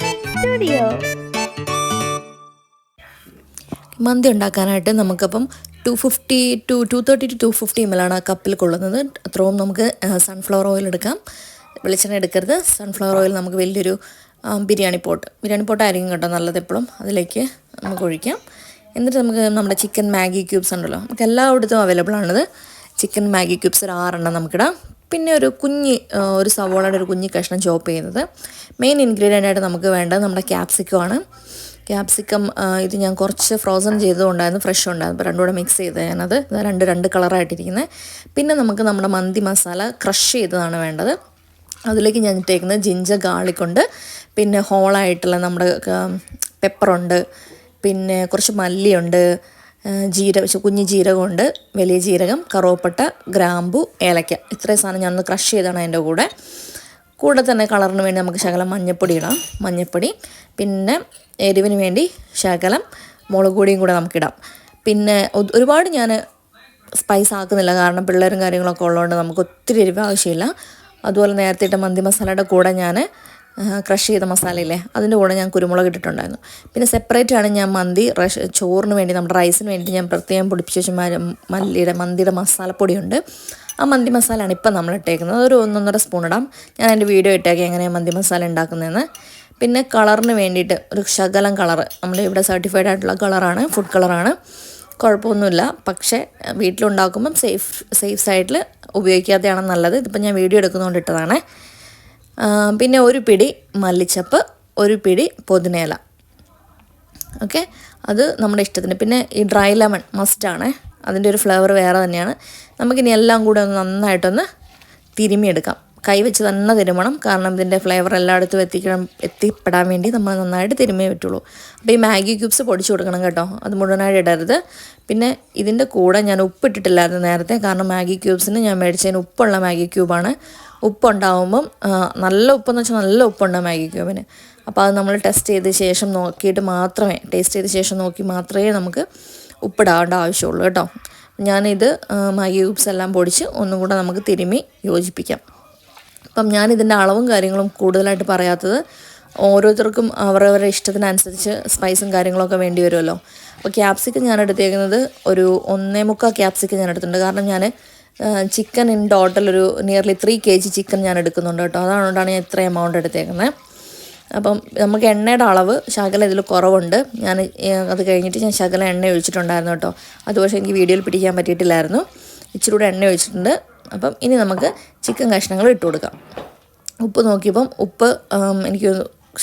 Studio മന്തി ഉണ്ടാക്കാനായിട്ട് നമുക്കപ്പം two fifty to two thirty to two fifty M ആണ് ആ കപ്പിൽ കൊള്ളുന്നത്. അത്രയും നമുക്ക് സൺഫ്ലവർ ഓയിൽ എടുക്കാം. വെളിച്ചെണ്ണ എടുക്കരുത്. സൺഫ്ലവർ ഓയിൽ നമുക്ക് വലിയൊരു ബിരിയാണി പോട്ട്. ബിരിയാണി പോട്ടായിരിക്കും കേട്ടോ നല്ലത് എപ്പോഴും. അതിലേക്ക് നമുക്ക് ഒഴിക്കാം. എന്നിട്ട് നമുക്ക് നമ്മുടെ ചിക്കൻ മാഗി ക്യൂബ്സ് ഉണ്ടല്ലോ. നമുക്ക് എല്ലായിടത്തും അവൈലബിൾ ആണത്. ചിക്കൻ മാഗി ക്യൂബ്സ് ഒരു ആറെണ്ണം നമുക്കിടാം. പിന്നെ ഒരു കുഞ്ഞ് ഒരു സവോളയുടെ ഒരു കുഞ്ഞ് കഷ്ണം ചോപ്പ് ചെയ്യുന്നത്. മെയിൻ ഇൻഗ്രീഡിയന്റ് ആയിട്ട് നമുക്ക് വേണ്ടത് നമ്മുടെ ക്യാപ്സിക്കമാണ് ക്യാപ്സിക്കം ഇത് ഞാൻ കുറച്ച് ഫ്രോസൺ ചെയ്തതുകൊണ്ടായിരുന്നു ഫ്രഷ് ഉണ്ടായിരുന്നു. അപ്പോൾ രണ്ടും കൂടെ മിക്സ് ചെയ്ത് ഞാനത് രണ്ട് രണ്ട് കളറായിട്ടിരിക്കുന്നത് പിന്നെ നമുക്ക് നമ്മുടെ മന്തി മസാല ക്രഷ് ചെയ്തതാണ് വേണ്ടത്. അതിലേക്ക് ഞാൻ ഇട്ടേക്കുന്നത് ജിഞ്ചർ ഗാർലിക്കുണ്ട് പിന്നെ ഹോളായിട്ടുള്ള നമ്മുടെ പെപ്പറുണ്ട് പിന്നെ കുറച്ച് മല്ലിയുണ്ട്. ജീരക കുഞ്ഞു ജീരകമുണ്ട് വലിയ ജീരകം കറുവപ്പട്ട ഗ്രാമ്പു ഏലക്ക. ഇത്രയും സാധനം ഞാനൊന്ന് ക്രഷ് ചെയ്താണ് അതിന്റെ കൂടെ. കൂടെ തന്നെ കളറിന് വേണ്ടി നമുക്ക് ശകലം മഞ്ഞപ്പൊടി ഇടാം. മഞ്ഞപ്പൊടി പിന്നെ എരിവിന് വേണ്ടി ശകലം മുളക് പൊടിയും കൂടെ നമുക്കിടാം പിന്നെ ഒരുപാട് ഞാൻ സ്പൈസ് ആക്കുന്നില്ല കാരണം പിള്ളേരും കാര്യങ്ങളൊക്കെ ഉള്ളതുകൊണ്ട് നമുക്ക് ഒത്തിരി എരിവ് ആവശ്യമില്ല. അതുപോലെ നേരത്തെ ഇട്ട മന്തി മസാലയുടെ കൂടെ ഞാൻ ക്രഷ് ചെയ്ത മസാലയില്ലേ? അതിന്റെ കൂടെ ഞാൻ കുരുമുളക് ഇട്ടിട്ടുണ്ടായിരുന്നു. പിന്നെ സെപ്പറേറ്റ് ആണ് ഞാൻ മന്തി റഷ് ചോറിന് വേണ്ടി നമ്മുടെ റൈസിന് വേണ്ടി ഞാൻ പ്രത്യേകം പൊടിപ്പിച്ച് വെച്ച മല്ലിയുടെ മന്തിയുടെ മസാലപ്പൊടിയുണ്ട്. ആ മന്തി മസാലയാണ് ഇപ്പം നമ്മൾ ഇട്ടേക്കുന്നത്. അതൊരു ഒന്നൊന്നര സ്പൂൺ ഇടാം. ഞാൻ എന്റെ വീഡിയോ ഇട്ടേക്കാം എങ്ങനെയാണ് മന്തി മസാല ഉണ്ടാക്കുന്നതെന്ന്. പിന്നെ കളറിന് വേണ്ടിയിട്ട് ഒരു ശകലം കളർ നമ്മുടെ ഇവിടെ സർട്ടിഫൈഡ് ആയിട്ടുള്ള കളറാണ് ഫുഡ് കളറാണ് കുഴപ്പമൊന്നുമില്ല. പക്ഷേ വീട്ടിലുണ്ടാക്കുമ്പം സേഫ് സേഫ് സൈഡിൽ ഉപയോഗിക്കാതെയാണ് നല്ലത്. ഇതിപ്പോൾ ഞാൻ വീഡിയോ എടുക്കുന്നതുകൊണ്ട് ഇട്ടതാണ്. പിന്നെ ഒരു പിടി മല്ലിച്ചപ്പ് ഒരു പിടി പൊതിനേല. ഓക്കെ? അത് നമ്മുടെ ഇഷ്ടത്തിന്. പിന്നെ ഈ ഡ്രൈ ലെമൺ മസ്റ്റാണ് അതിന്റെ ഒരു ഫ്ലേവർ വേറെ തന്നെയാണ്. നമുക്കിനി എല്ലാം കൂടെ ഒന്ന് നന്നായിട്ടൊന്ന് തിരുമിയെടുക്കാം. കൈ വെച്ച് തന്നെ തിരുമണം. കാരണം ഇതിന്റെ ഫ്ലേവർ എല്ലായിടത്തും എത്തിക്കണം എത്തിപ്പെടാൻ വേണ്ടി നമ്മൾ നന്നായിട്ട് തിരുമേ പറ്റുള്ളൂ. അപ്പോൾ ഈ മാഗി ക്യൂബ്സ് പൊടിച്ച് കൊടുക്കണം കേട്ടോ. അത് മുഴുവനായിട്ട് ഇടരുത്. പിന്നെ ഇതിന്റെ കൂടെ ഞാൻ ഉപ്പിട്ടിട്ടില്ലായിരുന്നു നേരത്തെ. കാരണം മാഗി ക്യൂബ്സിന് ഞാൻ മേടിച്ചതിന് ഉപ്പുള്ള മാഗി ക്യൂബാണ് ഉപ്പുണ്ടാവുമ്പം നല്ല ഉപ്പെന്ന് വെച്ചാൽ നല്ല ഉപ്പുണ്ടാവും മാഗി ക്യൂബിന് അപ്പോൾ അത് നമ്മൾ ടെസ്റ്റ് ചെയ്ത ശേഷം നോക്കിയിട്ട് മാത്രമേ ടേസ്റ്റ് ചെയ്ത ശേഷം നോക്കി മാത്രമേ നമുക്ക് ഉപ്പിടാവേണ്ട ആവശ്യമുള്ളൂ കേട്ടോ. ഞാനിത് മാഗി ക്യൂബ്സ് എല്ലാം പൊടിച്ച് ഒന്നും കൂടെ നമുക്ക് തിരുമ്മി യോജിപ്പിക്കാം. അപ്പം ഞാൻ ഇതിന്റെ അളവും കാര്യങ്ങളും കൂടുതലായിട്ട് പറയാത്തത് ഓരോരുത്തർക്കും അവരവരുടെ ഇഷ്ടത്തിനനുസരിച്ച് സ്പൈസും കാര്യങ്ങളൊക്കെ വേണ്ടി വരുമല്ലോ. അപ്പോൾ ക്യാപ്സിക്കം ഞാൻ എടുത്തേക്കുന്നത് ഒരു ഒന്നേ മുക്കാൽ ക്യാപ്സിക്കം ഞാൻ എടുത്തിട്ടുണ്ട്. കാരണം ഞാൻ ചിക്കൻ ഇൻ ടോട്ടൽ ഒരു nearly three K G chicken ഞാൻ എടുക്കുന്നുണ്ട് കേട്ടോ. അതുകൊണ്ടാണ് ഞാൻ ഇത്രയും എമൗണ്ട് എടുത്തേക്കുന്നത്. അപ്പം നമുക്ക് എണ്ണയുടെ അളവ് ശകലം ഇതിൽ കുറവുണ്ട്. ഞാൻ അത് കഴിഞ്ഞിട്ട് ഞാൻ ശകലം എണ്ണ ഒഴിച്ചിട്ടുണ്ടായിരുന്നു കേട്ടോ. അത് പക്ഷേ എനിക്ക് വീഡിയോയിൽ പിടിക്കാൻ പറ്റിയിട്ടില്ലായിരുന്നു. ഇച്ചിരി കൂടെ എണ്ണ ഒഴിച്ചിട്ടുണ്ട്. അപ്പം ഇനി നമുക്ക് ചിക്കൻ കഷ്ണങ്ങൾ ഇട്ട് കൊടുക്കാം. ഉപ്പ് നോക്കിയപ്പം ഉപ്പ് എനിക്ക്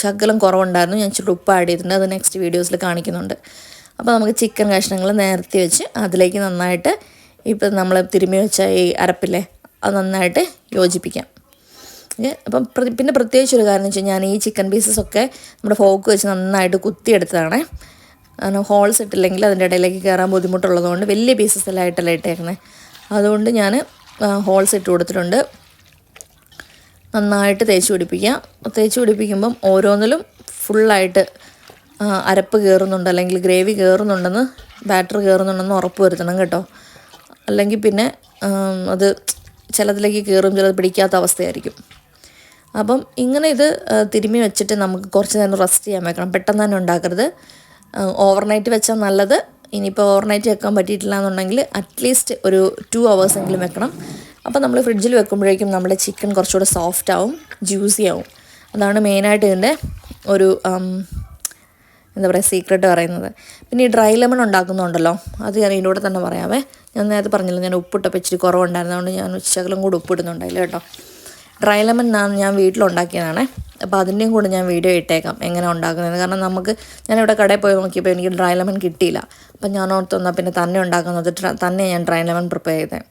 ശകലം കുറവുണ്ടായിരുന്നു. ഞാൻ ഇച്ചിരി ഉപ്പ് ആഡ് ചെയ്തിട്ടുണ്ട്. അത് നെക്സ്റ്റ് വീഡിയോസിൽ കാണിക്കുന്നുണ്ട്. അപ്പോൾ നമുക്ക് ചിക്കൻ കഷ്ണങ്ങൾ നേരത്തെ വെച്ച് അതിലേക്ക് നന്നായിട്ട് ഇപ്പം നമ്മൾ തിരുമ്മി വെച്ച ഈ അരപ്പില്ലേ അത് നന്നായിട്ട് യോജിപ്പിക്കാം. അപ്പം പിന്നെ പ്രത്യേകിച്ച് ഒരു കാരണം വെച്ചാൽ ഞാൻ ഈ ചിക്കൻ പീസസ് ഒക്കെ നമ്മുടെ ഫോക്ക് വെച്ച് നന്നായിട്ട് കുത്തിയെടുത്തതാണ്. കാരണം ഹോൾസ് ഇട്ടില്ലെങ്കിൽ അതിന്റെ ഇടയിലേക്ക് കയറാൻ ബുദ്ധിമുട്ടുള്ളതുകൊണ്ട് വലിയ പീസസ് എല്ലാം ആയിട്ടല്ല ഇട്ടേക്കുന്നത് അതുകൊണ്ട് ഞാൻ ഹോൾസ് ഇട്ട് കൊടുത്തിട്ടുണ്ട്. നന്നായിട്ട് തേച്ച് പിടിപ്പിക്കുക. തേച്ച് പിടിപ്പിക്കുമ്പം ഓരോന്നിലും ഫുള്ളായിട്ട് അരപ്പ് കയറുന്നുണ്ട് അല്ലെങ്കിൽ ഗ്രേവി കയറുന്നുണ്ടെന്ന് ബാറ്റർ കയറുന്നുണ്ടെന്ന് ഉറപ്പ് വരുത്തണം കേട്ടോ. അല്ലെങ്കിൽ പിന്നെ അത് ചിലതിലേക്ക് കയറും ചിലത് പിടിക്കാത്ത അവസ്ഥയായിരിക്കും. അപ്പം ഇങ്ങനെ ഇത് തിരുമ്മി വെച്ചിട്ട് നമുക്ക് കുറച്ച് നേരം റെസ്റ്റ് ചെയ്യാൻ വെക്കണം. പെട്ടെന്ന് തന്നെ ഉണ്ടാക്കരുത്. ഓവർനൈറ്റ് വെച്ചാൽ നല്ലത്. ഇനിയിപ്പോൾ ഓവർനൈറ്റ് വെക്കാൻ പറ്റിയിട്ടില്ല എന്നുണ്ടെങ്കിൽ അറ്റ്ലീസ്റ്റ് ഒരു ടു എങ്കിലും വെക്കണം. അപ്പോൾ നമ്മൾ ഫ്രിഡ്ജിൽ വെക്കുമ്പോഴേക്കും നമ്മുടെ ചിക്കൻ കുറച്ചുകൂടെ സോഫ്റ്റ് ആവും ജ്യൂസി ആവും. അതാണ് മെയിനായിട്ട് ഇതിന്റെ ഒരു എന്താ പറയുക സീക്രട്ട് പറയുന്നത്. പിന്നെ ഈ ഡ്രൈ ലെമൺ ഉണ്ടാക്കുന്നുണ്ടല്ലോ അത് ഞാൻ ഇതിന്റെ കൂടെ തന്നെ പറയാമേ ഞാൻ നേരത്തെ പറഞ്ഞില്ല ഞാൻ ഉപ്പിട്ടപ്പോൾ ഇച്ചിരി കുറവുണ്ടായിരുന്നതുകൊണ്ട് ഞാൻ ശകലം കൂടി ഉപ്പിടുന്നുണ്ടായില്ല കേട്ടോ. ഡ്രൈ ലെമൺ ഞാൻ വീട്ടിലുണ്ടാക്കിയതാണേ. അപ്പോൾ അതിന്റെയും കൂടെ ഞാൻ വീഡിയോ ഇട്ടേക്കാം എങ്ങനെ ഉണ്ടാക്കുന്നത്. കാരണം നമുക്ക് ഞാനിവിടെ കടയിൽ പോയി നോക്കിയപ്പോൾ എനിക്ക് ഡ്രൈ ലെമൺ കിട്ടിയില്ല. അപ്പം ഞാൻ ഓർത്ത് വന്നാൽ പിന്നെ തന്നെ ഉണ്ടാക്കുന്നത് തന്നെ ഞാൻ ഡ്രൈ ലെമൺ പ്രിപ്പയർ ചെയ്തത്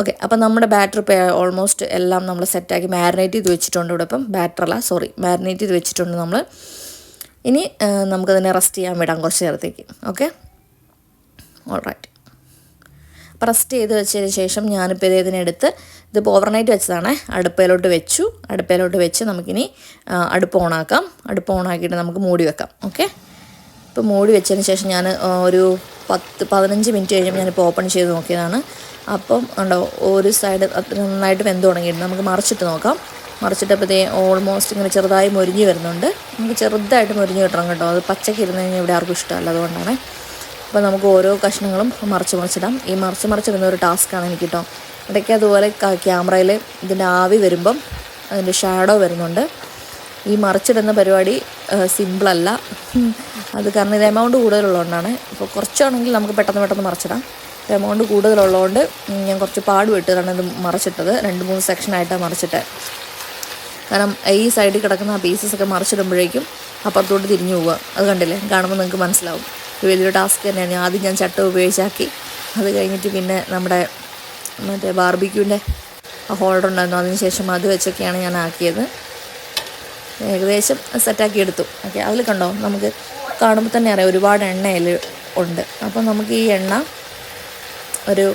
ഓക്കെ അപ്പം നമ്മുടെ ബാറ്റർ ഓൾമോസ്റ്റ് എല്ലാം നമ്മൾ സെറ്റാക്കി മാരിനേറ്റ് ചെയ്ത് വെച്ചിട്ടുണ്ട് ഇവിടെ ഇപ്പം. ബാറ്ററല്ല സോറി മാരിനേറ്റ് ചെയ്ത് വെച്ചിട്ടുണ്ട് നമ്മൾ ഇനി നമുക്കതിനെ റെസ്റ്റ് ചെയ്യാൻ വിടാം കുറച്ച് നേരത്തേക്ക്. ഓക്കെ ഓൾ റൈറ്റ് അപ്പോൾ റെസ്റ്റ് ചെയ്ത് വെച്ചതിന് ശേഷം ഞാനിപ്പോൾ ഇത് ഇതിനെടുത്ത് ഇതിപ്പോൾ ഓവർനൈറ്റ് വെച്ചതാണ്. അടുപ്പയിലോട്ട് വെച്ചു. അടുപ്പയിലോട്ട് വെച്ച് നമുക്കിനി അടുപ്പ് ഓണാക്കാം അടുപ്പ് ഓണാക്കിയിട്ട് നമുക്ക് മൂടി വെക്കാം. ഓക്കെ ഇപ്പോൾ മൂടി വെച്ചതിന് ശേഷം ഞാൻ ഒരു പത്ത് പതിനഞ്ച് മിനിറ്റ് കഴിഞ്ഞപ്പോൾ ഞാനിപ്പോൾ ഓപ്പൺ ചെയ്ത് നോക്കിയതാണ്. അപ്പം ഉണ്ടോ ഒരു സൈഡ് നന്നായിട്ട് വെന്ത് തുടങ്ങിയിട്ടുണ്ട്. നമുക്ക് മറിച്ചിട്ട് നോക്കാം. മറിച്ചിട്ടപ്പോഴത്തേ ഓൾമോസ്റ്റ് ഇങ്ങനെ ചെറുതായി മൊരിഞ്ഞ് വരുന്നുണ്ട്. നമുക്ക് ചെറുതായിട്ട് മൊരിഞ്ഞ് കിട്ടണം കേട്ടോ. അത് പച്ചക്കിരുന്ന് കഴിഞ്ഞാൽ ഇവിടെ ആർക്കും ഇഷ്ടമല്ല. അതുകൊണ്ടാണ്. അപ്പോൾ നമുക്ക് ഓരോ കഷ്ണങ്ങളും മറിച്ച് മറിച്ചിടാം. ഈ മറിച്ച് മറിച്ചിടുന്ന ഒരു ടാസ്ക്കാണ് എനിക്ക് കേട്ടോ ഇടയ്ക്ക് അതുപോലെ ക്യാമറയിൽ ഇതിന്റെ ആവി വരുമ്പം അതിന്റെ ഷാഡോ വരുന്നുണ്ട്. ഈ മറിച്ചിടുന്ന പരിപാടി സിമ്പിളല്ല അത് കാരണം ഇത് എമൗണ്ട് കൂടുതലുള്ളതുകൊണ്ടാണ്. ഇപ്പോൾ കുറച്ചാണെങ്കിൽ നമുക്ക് പെട്ടെന്ന് പെട്ടെന്ന് മറിച്ചിടാം. എമൗണ്ട് കൂടുതലുള്ളതുകൊണ്ട് ഞാൻ കുറച്ച് പാട് വിട്ടതാണ് ഇത് മറിച്ചിട്ടത്. രണ്ട് മൂന്ന് സെക്ഷനായിട്ടാണ് മറിച്ചിട്ട്. കാരണം ഈ സൈഡിൽ കിടക്കുന്ന ആ പീസസ് ഒക്കെ മറിച്ചിടുമ്പോഴേക്കും അപ്പുറത്തോട്ട് തിരിഞ്ഞു പോവുക. അത് കണ്ടില്ലേ? കാണുമ്പോൾ നിങ്ങൾക്ക് മനസ്സിലാവും. വലിയൊരു ടാസ്ക് തന്നെയാണ്. ആദ്യം ഞാൻ ചട്ട ഉപയോഗിച്ചാക്കി. അത് കഴിഞ്ഞിട്ട് പിന്നെ നമ്മുടെ മറ്റേ ബാർബിക്യൂവിന്റെ ഹോൾഡർ ഉണ്ടായിരുന്നു. അതിനുശേഷം അത് വെച്ചൊക്കെയാണ് ഞാൻ ആക്കിയത്. ഏകദേശം സെറ്റാക്കി എടുത്തു. ഓക്കെ അതിൽ കണ്ടോ? നമുക്ക് കാണുമ്പോൾ തന്നെ അറിയാം ഒരുപാട് എണ്ണ അതിൽ ഉണ്ട്. അപ്പോൾ നമുക്ക് ഈ എണ്ണ ഒരു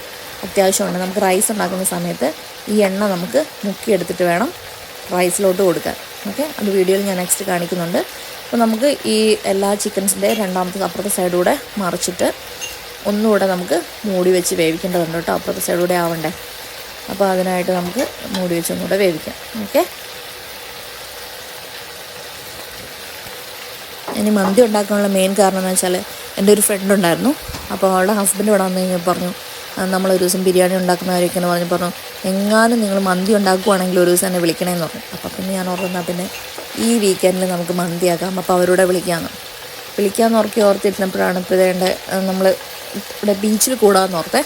അത്യാവശ്യമുണ്ട്. നമുക്ക് റൈസ് ഉണ്ടാക്കുന്ന സമയത്ത് ഈ എണ്ണ നമുക്ക് മുക്കിയെടുത്തിട്ട് വേണം റൈസിലോട്ട് കൊടുക്കാൻ. ഓക്കെ അത് വീഡിയോയിൽ ഞാൻ നെക്സ്റ്റ് കാണിക്കുന്നുണ്ട്. അപ്പോൾ നമുക്ക് ഈ എല്ലാ ചിക്കൻസിന്റെ രണ്ടാമത്തെ അപ്പുറത്തെ സൈഡൂടെ മറിച്ചിട്ട് ഒന്നുകൂടെ നമുക്ക് മൂടി വെച്ച് വേവിക്കേണ്ടതുണ്ട് കേട്ടോ. അപ്പുറത്തെ സൈഡൂടെ ആവണ്ടേ. അപ്പോൾ അതിനായിട്ട് നമുക്ക് മൂടി വെച്ച് ഒന്നുകൂടെ വേവിക്കാം. ഓക്കെ ഇനി മന്തി ഉണ്ടാക്കാനുള്ള മെയിൻ കാരണം എന്ന് വെച്ചാൽ എന്റെ ഒരു ഫ്രണ്ട് ഉണ്ടായിരുന്നു. അപ്പോൾ അവളുടെ ഹസ്ബൻഡ് ഇവിടെ വന്നു കഴിഞ്ഞാൽ പറഞ്ഞു നമ്മളൊരു ദിവസം ബിരിയാണി ഉണ്ടാക്കുന്നവരൊക്കെ എന്ന് പറഞ്ഞ്. പറഞ്ഞു എങ്ങാനും നിങ്ങൾ മന്തി ഉണ്ടാക്കുവാണെങ്കിൽ ഒരു ദിവസം എന്നെ വിളിക്കണമെന്ന് പറഞ്ഞു. അപ്പോൾ പിന്നെ ഞാൻ ഓർക്കുന്ന പിന്നെ ഈ വീക്കെൻഡിൽ നമുക്ക് മന്തിയാക്കാം. അപ്പോൾ അവരോടെ വിളിക്കാമെന്ന് വിളിക്കാമെന്ന് ഓർക്കി ഓർത്തിരുന്നപ്പോഴാണ് ഇപ്പോൾ ഇതേണ്ട നമ്മൾ ഇവിടെ ബീച്ചിൽ കൂടാമെന്ന് ഓർത്തേ.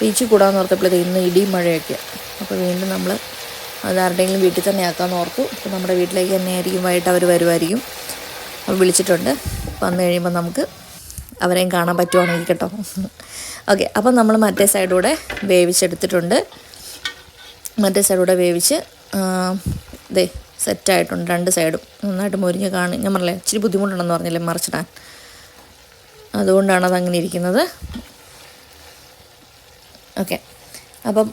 ബീച്ചിൽ കൂടാമെന്ന് ഓർത്തപ്പോഴത്തെ ഇന്ന് ഇടിയും മഴയൊക്കെ. അപ്പോൾ വീണ്ടും നമ്മൾ അത് ആരുടെയെങ്കിലും വീട്ടിൽ തന്നെ ആക്കാമെന്ന് ഓർത്തു. അപ്പോൾ നമ്മുടെ വീട്ടിലേക്ക് തന്നെ ആയിരിക്കും വൈകിട്ട് അവർ വരുമായിരിക്കും വിളിച്ചിട്ടുണ്ട്. വന്നു കഴിയുമ്പോൾ നമുക്ക് അവരെയും കാണാൻ പറ്റുവാണെങ്കിൽ കേട്ടോ. ഓക്കെ അപ്പം നമ്മൾ മറ്റേ സൈഡൂടെ വേവിച്ചെടുത്തിട്ടുണ്ട്. മറ്റേ സൈഡൂടെ വേവിച്ച് ദേ സെറ്റായിട്ടുണ്ട് രണ്ട് സൈഡും. നന്നായിട്ട് മുരിഞ്ഞ് കാണി ഞാൻ പറഞ്ഞില്ലേ ഇച്ചിരി ബുദ്ധിമുട്ടുണ്ടെന്ന് പറഞ്ഞില്ലേ മറിച്ചിടാൻ. അതുകൊണ്ടാണ് അതങ്ങനെ ഇരിക്കുന്നത്. ഓക്കെ. അപ്പം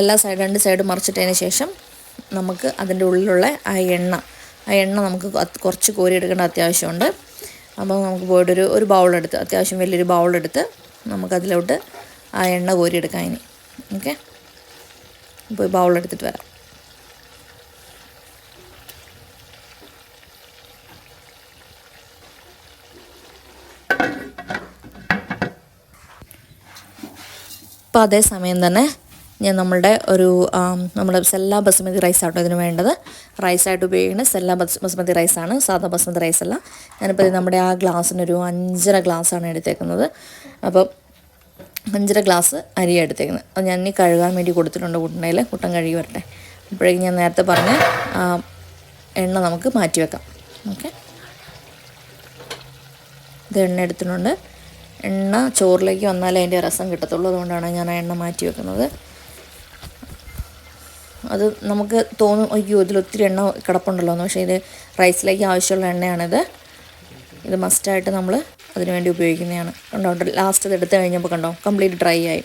എല്ലാ സൈഡ് രണ്ട് സൈഡ് മറിച്ചിട്ടതിന് ശേഷം നമുക്ക് അതിന്റെ ഉള്ളിലുള്ള ആ എണ്ണ ആ എണ്ണ നമുക്ക് കുറച്ച് കോരിയെടുക്കേണ്ട അത്യാവശ്യമുണ്ട്. അപ്പോൾ നമുക്ക് പോയിട്ട് ഒരു ഒരു ബൗളെടുത്ത് അത്യാവശ്യം വലിയൊരു ബൗളെടുത്ത് നമുക്കതിലോട്ട് ആ എണ്ണ കോരിയെടുക്കാം ഇനി. ഓക്കെ. പോയി ബൗളെടുത്തിട്ട് വരാം. അപ്പോൾ അതേ സമയം തന്നെ ഞാൻ നമ്മളുടെ ഒരു നമ്മുടെ സെല്ല ബസ്മതി റൈസ് ആട്ടോ ഇതിന് വേണ്ടത്. റൈസായിട്ട് ഉപയോഗിക്കുന്ന സെല്ല ബസ് ബസ്മതി റൈസാണ് സാധാ ബസ്മതി റൈസ് അല്ല. ഞാനിപ്പോൾ നമ്മുടെ ആ ഗ്ലാസ്സിനൊരു അഞ്ചര ഗ്ലാസ്സാണ് എടുത്തേക്കുന്നത്. അപ്പോൾ അഞ്ചര ഗ്ലാസ് അരിയാണ് എടുത്തേക്കുന്നത്. അത് ഞാൻ ഇനി കഴുകാൻ വേണ്ടി കൊടുത്തിട്ടുണ്ട് കുട്ടനയിൽ കുട്ടൻ കഴുകി വരട്ടെ. അപ്പോഴേക്കും ഞാൻ നേരത്തെ പറഞ്ഞ എണ്ണ നമുക്ക് മാറ്റി വെക്കാം. ഓക്കെ? ഇത് എണ്ണ എടുത്തിട്ടുണ്ട്. എണ്ണ ചോറിലേക്ക് വന്നാലേ അതിന്റെ രസം കിട്ടത്തുള്ളൂ. അതുകൊണ്ടാണ് ഞാൻ ആ എണ്ണ മാറ്റി വെക്കുന്നത്. അത് നമുക്ക് തോന്നും അയ്യോ ഇതിൽ ഒത്തിരി എണ്ണ കിടപ്പുണ്ടല്ലോ എന്ന്. പക്ഷേ ഇത് റൈസിലേക്ക് ആവശ്യമുള്ള എണ്ണയാണിത്. ഇത് മസ്റ്റായിട്ട് നമ്മൾ അതിനുവേണ്ടി ഉപയോഗിക്കുന്നതാണ്. കണ്ടോ ലാസ്റ്റ് ഇത് എടുത്തു കഴിഞ്ഞപ്പോൾ കണ്ടോ കംപ്ലീറ്റ് ഡ്രൈ ആയി.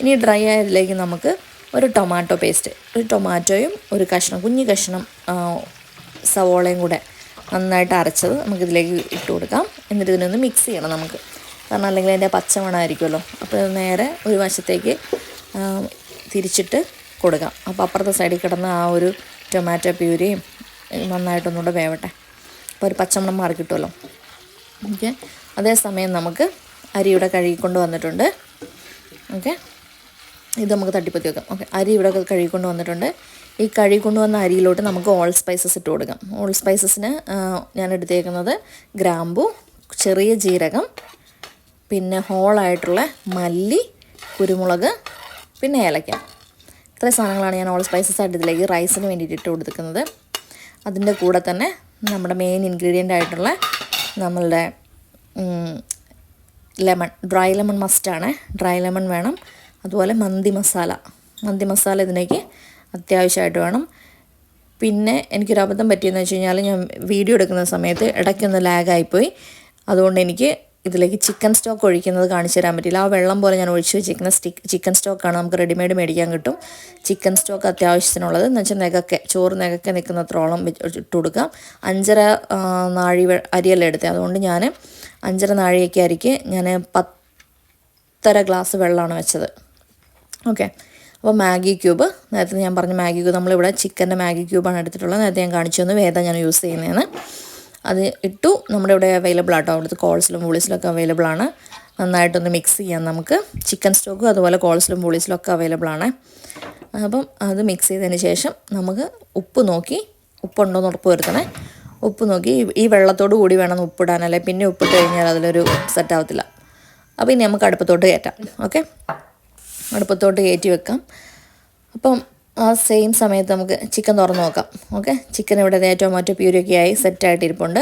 ഇനി ഡ്രൈ ആയതിലേക്ക് നമുക്ക് ഒരു ടൊമാറ്റോ പേസ്റ്റ് ഒരു ടൊമാറ്റോയും ഒരു കഷ്ണം കുഞ്ഞു കഷ്ണം സവോളയും കൂടെ നന്നായിട്ട് അരച്ചത് നമുക്കിതിലേക്ക് ഇട്ട് കൊടുക്കാം. എന്നിട്ട് ഇതിനൊന്ന് മിക്സ് ചെയ്യണം നമുക്ക്. കാരണം അല്ലെങ്കിൽ അതിന്റെ പച്ചമണമായിരിക്കുമല്ലോ അപ്പോൾ നേരെ ഒരു വശത്തേക്ക് തിരിച്ചിട്ട് കൊടുക്കാം. അപ്പോൾ അപ്പുറത്തെ സൈഡിൽ കിടന്ന ആ ഒരു ടൊമാറ്റോ പ്യൂരിയും നന്നായിട്ടൊന്നുകൂടെ വേവട്ടെ. അപ്പോൾ ഒരു പച്ചമണം മാറി കിട്ടുമല്ലോ. ഓക്കെ. അതേസമയം നമുക്ക് അരി ഇവിടെ കഴുകിക്കൊണ്ട് വന്നിട്ടുണ്ട്. ഓക്കെ. ഇത് നമുക്ക് തട്ടിപ്പത്തി വെക്കാം. ഓക്കെ. അരി ഇവിടെ കഴുകിക്കൊണ്ട് വന്നിട്ടുണ്ട്. ഈ കഴുകിക്കൊണ്ട് വന്ന അരിയിലോട്ട് നമുക്ക് ഓൾ സ്പൈസസ് ഇട്ട് കൊടുക്കാം. ഓൾ സ്പൈസസിന് ഞാൻ എടുത്തേക്കുന്നത് ഗ്രാമ്പു ചെറിയ ജീരകം പിന്നെ ഹോളായിട്ടുള്ള മല്ലി കുരുമുളക് പിന്നെ ഏലക്ക. ഇത്രയും സാധനങ്ങളാണ് ഞാൻ ഓൾ സ്പൈസസ് ആയിട്ട് ഇതിലേക്ക് റൈസിന് വേണ്ടിയിട്ട് ഇട്ട് കൊടുക്കുന്നത് അതിന്റെ കൂടെ തന്നെ നമ്മുടെ മെയിൻ ഇൻഗ്രീഡിയന്റ് ആയിട്ടുള്ള നമ്മളുടെ ലെമൺ ഡ്രൈ ലെമൺ മസ്റ്റാണ് ഡ്രൈ ലെമൺ വേണം. അതുപോലെ മന്തി മസാല. മന്തി മസാല ഇതിലേക്ക് അത്യാവശ്യമായിട്ട് വേണം. പിന്നെ എനിക്കൊരു അബദ്ധം പറ്റിയെന്ന് വെച്ച് കഴിഞ്ഞാൽ ഞാൻ വീഡിയോ എടുക്കുന്ന സമയത്ത് ഇടയ്ക്കൊന്ന് ലാഗായിപ്പോയി അതുകൊണ്ട് എനിക്ക് ഇതിലേക്ക് ചിക്കൻ സ്റ്റോക്ക് ഒഴിക്കുന്നത് കാണിച്ചു തരാൻ പറ്റില്ല. ആ വെള്ളം പോലെ ഞാൻ ഒഴിച്ച് വെച്ചിരിക്കുന്ന സ്റ്റിക്ക് ചിക്കൻ സ്റ്റോക്കാണ് നമുക്ക് റെഡിമെയ്ഡ് മേടിക്കാൻ കിട്ടും. ചിക്കൻ സ്റ്റോക്ക് അത്യാവശ്യത്തിനുള്ളത്. എന്ന് വെച്ചാൽ നികക്കെ ചോറ് നികക്കെ നിൽക്കുന്നത്രോളം ഇട്ട് കൊടുക്കാം. അഞ്ചര നാഴി അരിയെല്ലാം എടുത്തത് അതുകൊണ്ട് ഞാൻ അഞ്ചര നാഴിയൊക്കെ അരിക്ക് ഞാൻ പത്തര ഗ്ലാസ് വെള്ളമാണ് വെച്ചത്. ഓക്കെ. അപ്പോൾ മാഗി ക്യൂബ്. നേരത്തെ ഞാൻ പറഞ്ഞ മാഗി ക്യൂബ്. നമ്മളിവിടെ ചിക്കന്റെ മാഗി ക്യൂബാണ് എടുത്തിട്ടുള്ളത്. നേരത്തെ ഞാൻ കാണിച്ചു തന്നു വേദ ഞാൻ യൂസ് ചെയ്യുന്നതാണ് അത് ഇട്ടു. നമ്മുടെ ഇവിടെ അവൈലബിൾ ആട്ടോ. അവിടുത്തെ കോൾസിലും വൂളീസിലൊക്കെ അവൈലബിൾ ആണ്. നന്നായിട്ടൊന്ന് മിക്സ് ചെയ്യാം നമുക്ക്. ചിക്കൻ സ്റ്റോക്കും അതുപോലെ കോൾസിലും വൂളീസിലും ഒക്കെ അവൈലബിൾ ആണ്. അപ്പം അത് മിക്സ് ചെയ്തതിന് ശേഷം നമുക്ക് ഉപ്പ് നോക്കി. ഉപ്പുണ്ടോ എന്ന് ഉറപ്പ് വരുത്തണേ. ഉപ്പ് നോക്കി. ഈ- വെള്ളത്തോട് കൂടി വേണം ഉപ്പിടാൻ. അല്ലെ പിന്നെ ഉപ്പിട്ട് കഴിഞ്ഞാൽ അതിലൊരു സെറ്റ് ആവത്തില്ല. അപ്പോൾ ഇനി നമുക്ക് അടുപ്പത്തോട്ട് കയറ്റാം. ഓക്കെ അടുപ്പത്തോട്ട് കയറ്റി വെക്കാം. അപ്പം ആ സെയിം സമയത്ത് നമുക്ക് ചിക്കൻ തുറന്ന് നോക്കാം. ഓക്കെ ചിക്കൻ ഇവിടെ ദേ ടൊമാറ്റോ പ്യൂരിയൊക്കെ ആയി സെറ്റായിട്ട് ഇരിപ്പുണ്ട്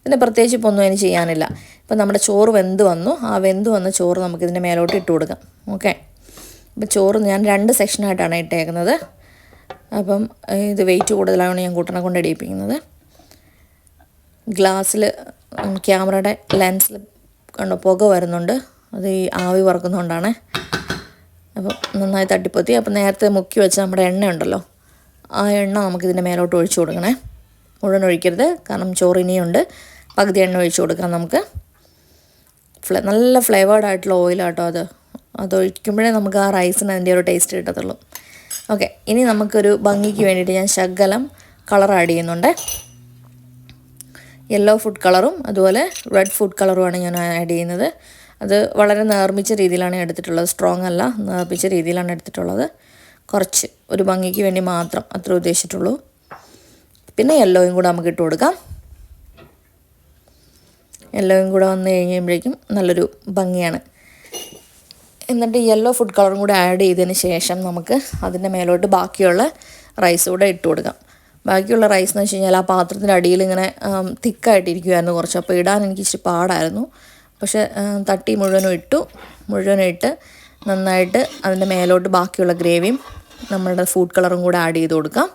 ഇതിന് പ്രത്യേകിച്ച് ഇപ്പോൾ ഒന്നും അതിന് ചെയ്യാനില്ല. ഇപ്പം നമ്മുടെ ചോറ് വെന്ത് വന്നു. ആ വെന്ത് വന്ന ചോറ് നമുക്ക് ഇതിന്റെ മേലോട്ട് ഇട്ട് കൊടുക്കാം. ഓക്കെ അപ്പം ചോറ് ഞാൻ രണ്ട് സെക്ഷനായിട്ടാണ് ഇട്ടേക്കുന്നത്. അപ്പം ഇത് വെയിറ്റ് കൂടുതലാണ് ഞാൻ കൂട്ടണ കൊണ്ട് ഇടിയിപ്പിക്കുന്നത് ഗ്ലാസ്സിൽ ക്യാമറയുടെ ലെൻസിൽ കണ്ടോ പുക വരുന്നുണ്ട്. അത് ഈ ആവി പറക്കുന്നതുകൊണ്ടാണ് അപ്പം നന്നായി തട്ടിപ്പൊത്തി. അപ്പോൾ നേരത്തെ മുക്കി വെച്ച നമ്മുടെ എണ്ണ ഉണ്ടല്ലോ ആ എണ്ണ നമുക്കിതിന്റെ മേലോട്ട് ഒഴിച്ചു കൊടുക്കണേ. മുഴുവൻ ഒഴിക്കരുത് കാരണം ചോറ് ഇനിയുണ്ട്. പകുതി എണ്ണ ഒഴിച്ചു കൊടുക്കാം നമുക്ക്. ഫ്ലേ നല്ല ഫ്ലേവേർഡ് ആയിട്ടുള്ള ഓയിലാട്ടോ അത്. അത് ഒഴിക്കുമ്പോഴേ നമുക്ക് ആ റൈസിന് അതിന്റെ ഒരു ടേസ്റ്റ് കിട്ടത്തുള്ളൂ. ഓക്കെ ഇനി നമുക്കൊരു ഭംഗിക്ക് വേണ്ടിയിട്ട് ഞാൻ ശകലം കളർ ആഡ് ചെയ്യുന്നുണ്ട്. യെല്ലോ ഫുഡ് കളറും അതുപോലെ റെഡ് ഫുഡ് കളറുമാണ് ഞാൻ ആഡ് ചെയ്യുന്നത്. അത് വളരെ നേർമ്മിച്ച രീതിയിലാണ് എടുത്തിട്ടുള്ളത്. സ്ട്രോങ് അല്ല നേർമ്മിച്ച രീതിയിലാണ് എടുത്തിട്ടുള്ളത്. കുറച്ച് ഒരു ഭംഗിക്ക് വേണ്ടി മാത്രം അത്ര ഉദ്ദേശിച്ചിട്ടുള്ളൂ. പിന്നെ യെല്ലോയും കൂടെ നമുക്ക് ഇട്ട് കൊടുക്കാം. യെല്ലോയും കൂടെ വന്നു കഴിയുമ്പോഴേക്കും നല്ലൊരു ഭംഗിയാണ്. എന്നിട്ട് യെല്ലോ ഫുഡ് കളറും കൂടെ ആഡ് ചെയ്തതിന് ശേഷം നമുക്ക് അതിന്റെ മേലോട്ട് ബാക്കിയുള്ള റൈസ് കൂടെ ഇട്ട് കൊടുക്കാം. ബാക്കിയുള്ള റൈസ് എന്ന് വെച്ച് കഴിഞ്ഞാൽ ആ പാത്രത്തിന്റെ അടിയിൽ ഇങ്ങനെ തിക്കായിട്ടിരിക്കുമായിരുന്നു കുറച്ച്. അപ്പോൾ ഇടാൻ എനിക്ക് ഇച്ചിരി പാടായിരുന്നു. പക്ഷേ തട്ടി മുഴുവനും ഇട്ടു. മുഴുവനും ഇട്ട് നന്നായിട്ട് അതിന്റെ മേലോട്ട് ബാക്കിയുള്ള ഗ്രേവിയും നമ്മളുടെ ഫുഡ് കളറും കൂടെ ആഡ് ചെയ്ത് കൊടുക്കാം.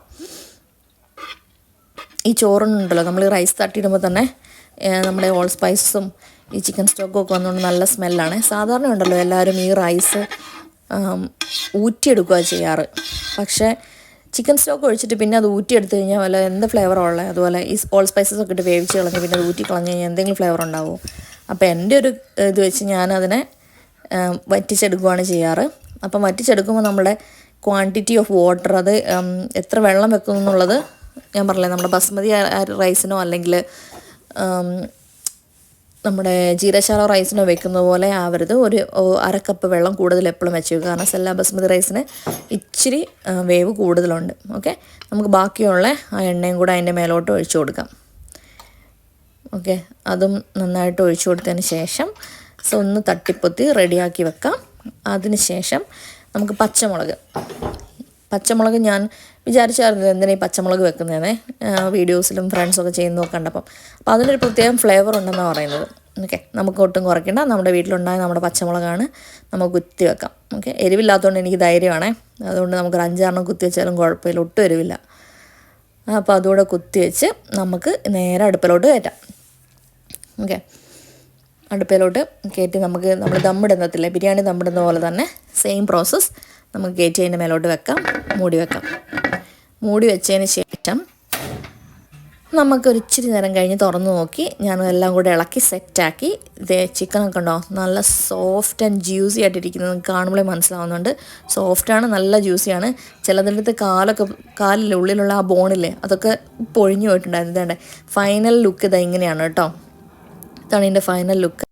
ഈ ചോറുണ്ടല്ലോ നമ്മൾ റൈസ് തട്ടിയിടുമ്പോൾ തന്നെ നമ്മുടെ ഓൾ സ്പൈസസും ഈ ചിക്കൻ സ്റ്റോക്കും ഒക്കെ വന്നുകൊണ്ട് നല്ല സ്മെല്ലാണ് സാധാരണ ഉണ്ടല്ലോ എല്ലാവരും ഈ റൈസ് ഊറ്റിയെടുക്കുക ചെയ്യാറ്. പക്ഷേ ചിക്കൻ സ്റ്റോക്ക് ഒഴിച്ചിട്ട് പിന്നെ അത് ഊറ്റിയെടുത്ത് കഴിഞ്ഞാൽ വല്ല എന്ത് ഫ്ലേവറാണ് അതുപോലെ ഈ ഓൾ സ്പൈസസ് ഒക്കെ ഇട്ട് വേവിച്ച് കളഞ്ഞ് പിന്നെ അത് ഊറ്റി കളഞ്ഞ് കഴിഞ്ഞാൽ എന്തെങ്കിലും ഫ്ലേവർ ഉണ്ടാവുമോ അപ്പോൾ എന്റെ ഒരു ഇത് വെച്ച് ഞാനതിനെ വറ്റിച്ചെടുക്കുകയാണ് ചെയ്യാറ്. അപ്പം വറ്റിച്ചെടുക്കുമ്പോൾ നമ്മുടെ ക്വാണ്ടിറ്റി ഓഫ് വാട്ടർ അത് എത്ര വെള്ളം വെക്കുന്നു എന്നുള്ളത് ഞാൻ പറഞ്ഞില്ലേ നമ്മുടെ ബസ്മതി റൈസിനോ അല്ലെങ്കിൽ നമ്മുടെ ജീരശാല റൈസിനോ വെക്കുന്ന പോലെ ആവരുത്. ഒരു അരക്കപ്പ് അര കപ്പ് വെള്ളം കൂടുതൽ എപ്പോഴും വെച്ച് കാരണം സെല്ല ബസ്മതി റൈസിന് ഇച്ചിരി വേവ് കൂടുതലുണ്ട്. ഓക്കെ? നമുക്ക് ബാക്കിയുള്ള ആ എണ്ണയും കൂടെ അതിന്റെ മേലോട്ട് ഒഴിച്ചു കൊടുക്കാം. ഓക്കെ അതും നന്നായിട്ട് ഒഴിച്ചു കൊടുത്തതിന് ശേഷം സോ ഒന്ന് തട്ടിപ്പൊത്തി റെഡിയാക്കി വെക്കാം. അതിന് ശേഷം നമുക്ക് പച്ചമുളക്. പച്ചമുളക് ഞാൻ വിചാരിച്ചായിരുന്നു എന്തിനാ ഈ പച്ചമുളക് വെക്കുന്നതെന്നേ വീഡിയോസിലും ഫ്രണ്ട്സൊക്കെ ചെയ്യുന്നതൊക്കെ കണ്ടപ്പം. അപ്പോൾ അതിനൊരു പ്രത്യേകം ഫ്ലേവർ ഉണ്ടെന്നാണ് പറയുന്നത്. ഓക്കെ നമുക്ക് ഒട്ടും കുറയ്ക്കേണ്ട. നമ്മുടെ വീട്ടിലുണ്ടായ നമ്മുടെ പച്ചമുളകാണ്. നമുക്ക് കുത്തി വെക്കാം. ഓക്കെ എരിവില്ലാത്തതുകൊണ്ട് എനിക്ക് ധൈര്യമാണേ. അതുകൊണ്ട് നമുക്ക് അഞ്ചാറെണ്ണം കുത്തി വെച്ചാലും കുഴപ്പമില്ല ഒട്ടും എരിവില്ല. അപ്പോൾ അതുകൂടെ കുത്തി വെച്ച് നമുക്ക് നേരെ അടുപ്പിലോട്ട് കയറ്റാം. ഓക്കെ. അടുപ്പിലോട്ട് കയറ്റി നമുക്ക് നമ്മൾ ദമ്മിടുന്നതില്ലേ ബിരിയാണി ദമ്മിടുന്ന പോലെ തന്നെ സെയിം പ്രോസസ്സ് നമുക്ക് കയറ്റി അതിന്റെ മേലോട്ട് വെക്കാം മൂടി വെക്കാം. മൂടി വെച്ചതിന് ശേഷം നമുക്കൊരിച്ചിരി നേരം കഴിഞ്ഞ് തുറന്ന് നോക്കി ഞാൻ എല്ലാം കൂടെ ഇളക്കി സെറ്റാക്കി ഇതേ ചിക്കനൊക്കെ ഉണ്ടോ? നല്ല സോഫ്റ്റ് ആൻഡ് ജ്യൂസി ആയിട്ടിരിക്കുന്നത് കാണുമ്പോഴേ മനസ്സിലാവുന്നുണ്ട്. സോഫ്റ്റാണ് നല്ല ജ്യൂസിയാണ് ചിലതിന്റെ കാലൊക്കെ കാലിലെ ഉള്ളിലുള്ള ആ ബോണില്ലേ അതൊക്കെ പൊഴിഞ്ഞു പോയിട്ടുണ്ടായിരുന്നു. ഇതേണ്ടേ ഫൈനൽ ലുക്ക് ഇതാ ഇങ്ങനെയാണ് കേട്ടോ. ഇതാണ് ഇതിന്റെ ഫൈനൽ ലുക്ക്